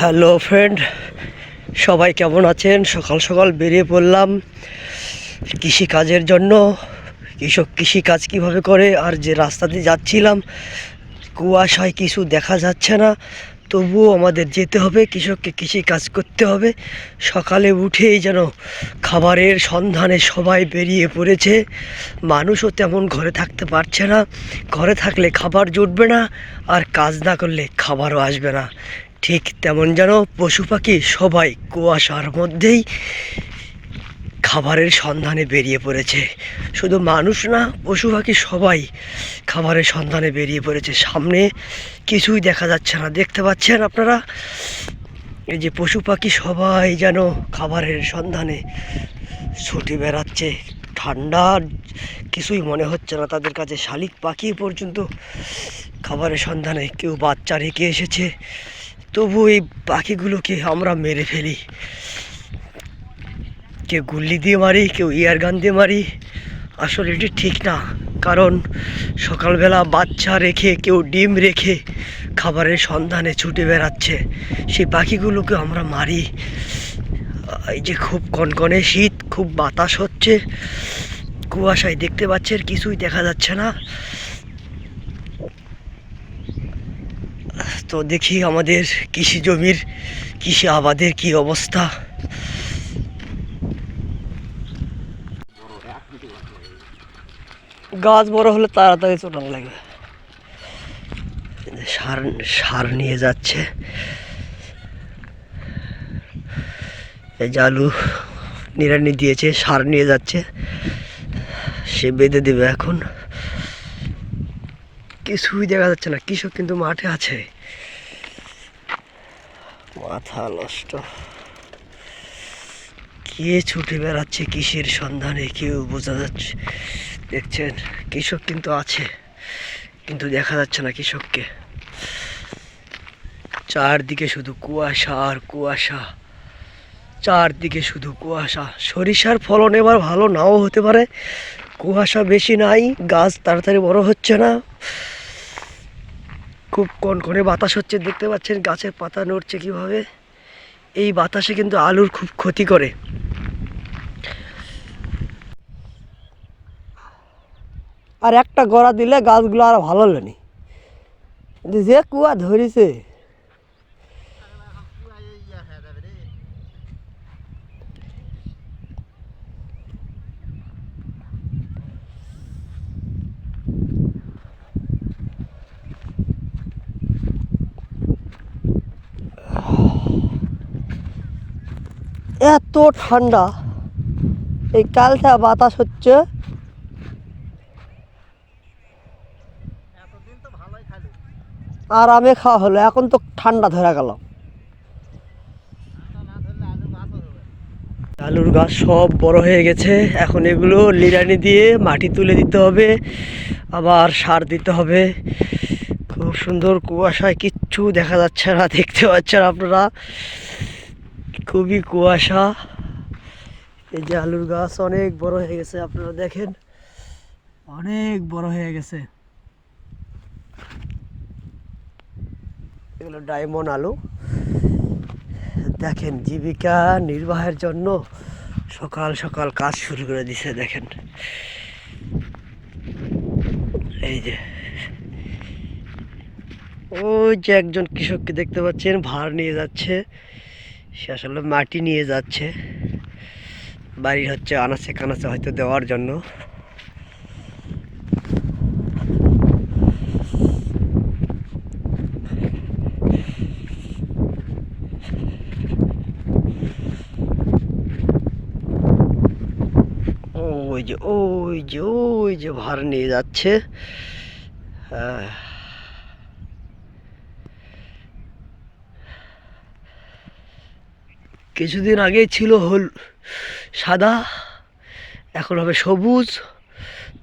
Hello friend, সবাই কেমন আছেন? সকাল সকাল বেরিয়ে পড়লাম কৃষি কাজের জন্য। কৃষক কৃষি কাজ কীভাবে করে আর যে রাস্তা দিয়ে যাচ্ছিলাম, কুয়াশায় কিছু দেখা যাচ্ছে না। তবুও আমাদের যেতে হবে, কৃষককে কৃষি কাজ করতে হবে। সকালে উঠেই যেন খাবারের সন্ধানে সবাই বেরিয়ে পড়েছে। মানুষও তেমন ঘরে থাকতে পারছে না। ঘরে থাকলে খাবার জুটবে না আর কাজ না করলে খাবারও আসবে না। ঠিক তেমন যেন পশু পাখি সবাই কুয়াশার মধ্যেই খাবারের সন্ধানে বেরিয়ে পড়েছে। শুধু মানুষ না, পশু পাখি সবাই খাবারের সন্ধানে বেরিয়ে পড়েছে। সামনে কিছুই দেখা যাচ্ছে না। দেখতে পাচ্ছেন আপনারা? এই যে পশু পাখি সবাই যেন খাবারের সন্ধানে ছুটে বেড়াচ্ছে। ঠান্ডা, কিছুই মনে হচ্ছে না তাদের কাছে। শালিক পাখি পর্যন্ত খাবারের সন্ধানে কেউ বাচ্চা রেখে এসেছে। তবু এই পাখিগুলোকে আমরা মেরে ফেলি। কেউ গুল্লি দিয়ে মারি, কেউ ইয়ার গান দিয়ে মারি। আসলে এটি ঠিক না, কারণ সকালবেলা বাচ্চা রেখে, কেউ ডিম রেখে খাবারের সন্ধানে ছুটে বেড়াচ্ছে। সেই পাখিগুলোকে আমরা মারি। এই যে খুব কনকনে শীত, খুব বাতাস হচ্ছে। কুয়াশায় দেখতে পাচ্ছেন, কিছুই দেখা যাচ্ছে না। তো দেখি আমাদের কৃষি জমির, কৃষি আবাদের কি অবস্থা। গাছ বড় হলে তাড়াতাড়ি চটান লাগবে। সার সার নিয়ে যাচ্ছে। এই যে আলু নিড়ানি দিয়েছে, সার নিয়ে যাচ্ছে। সে বেঁধে দেবে এখন। কিছুই দেখা যাচ্ছে না, কৃষক কিন্তু মাঠে আছে। মাথা নষ্ট। কে ছুটে বেড়াচ্ছে কৃষির সন্ধানে কেউ বোঝা যাচ্ছে দেখছেন কৃষক কিন্তু আছে, কিন্তু দেখা যাচ্ছে না কৃষককে চারদিকে শুধু কুয়াশা আর কুয়াশা। চারদিকে শুধু কুয়াশা। সরিষার ফলন এবার ভালো নাও হতে পারে। কুয়াশা বেশি নাই, গাছ তাড়াতাড়ি বড় হচ্ছে না। খুব কনকনে বাতাস হচ্ছে, দেখতে পাচ্ছেন গাছের পাতা নড়ছে কীভাবে। এই বাতাসে কিন্তু আলুর খুব ক্ষতি করে। আর একটা গড়া দিলে গাছগুলো আর ভালো হলেনি যে কুয়া ধরেছে এত ঠান্ডা। এই কালটা বাতাস হচ্ছে। আর আরামে খাওয়া হলো এখন তো ঠান্ডা ধরা গেল। আলুর গাছ সব বড় হয়ে গেছে। এখন এগুলো লিরানি দিয়ে মাটি তুলে দিতে হবে আবার সার দিতে হবে। খুব সুন্দর কুয়াশায় কিচ্ছু দেখা যাচ্ছে না দেখতে পাচ্ছেন আপনারা। খুবই কুয়াশা। এই যে আলুর গাছ অনেক বড় হয়ে গেছে, আপনারা দেখেন। অনেক বড় হয়ে গেছে। এগুলো ডায়মন্ড আলু। দেখেন, জীবিকা নির্বাহের জন্য সকাল সকাল কাজ শুরু করে দিছে, দেখেন। এই যে। ওই যে একজন কৃষককে দেখতে পাচ্ছেন, ভার নিয়ে যাচ্ছে। সে আসলে মাটি নিয়ে যাচ্ছে। বাড়ির হচ্ছে আনাচে কানাচে হয়তো দেওয়ার জন্য। ওই যে ওই যে ওই যে ভার নিয়ে যাচ্ছে। হ্যাঁ কিছুদিন আগে ছিল হল সাদা, এখন হবে সবুজ,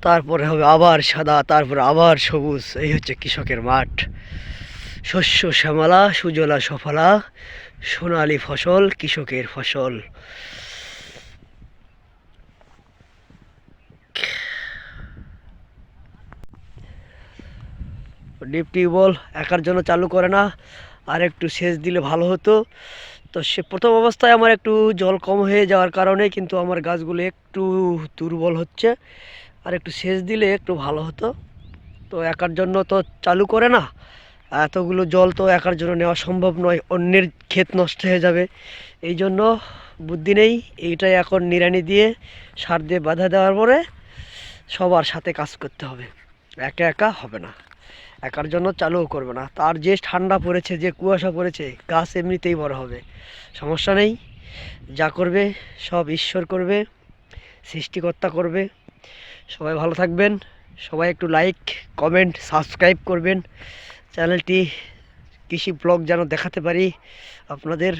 তারপরে হবে আবার সাদা, তারপরে আবার সবুজ। এই হচ্ছে কৃষকের মাঠ। শস্য শ্যামলা, সুজলা সফলা, সোনালি ফসল, কৃষকের ফসল। ডিপ টিউবওয়েল একার জন্য চালু করে না আর একটু সেচ দিলে ভালো হতো। তো সে প্রথম অবস্থায় আমার একটু জল কম হয়ে যাওয়ার কারণে কিন্তু আমার গাছগুলো একটু দুর্বল হচ্ছে। আর একটু সেচ দিলে একটু ভালো হতো। তো একার জন্য তো চালু করে না। এতগুলো জল তো একার জন্য নেওয়া সম্ভব নয়, অন্যের ক্ষেত নষ্ট হয়ে যাবে। এই জন্য বুদ্ধি নেই, এইটাই এখন নিড়ানি দিয়ে সার দিয়ে বাধা দেওয়ার পরে সবার সাথে কাজ করতে হবে। একা একা হবে না। একার জন্য চালুও করবে না। তার যে ঠান্ডা পড়েছে, যে কুয়াশা পড়েছে, গাছ এমনিতেই বড় হবে। সমস্যা নেই। যা করবে, সব ঈশ্বর করবে, সৃষ্টিকর্তা করবে। সবাই ভালো থাকবেন। সবাই একটু লাইক কমেন্ট সাবস্ক্রাইব করবেন। চ্যানেলটি কৃষি ব্লগ যেন দেখাতে পারি আপনাদের।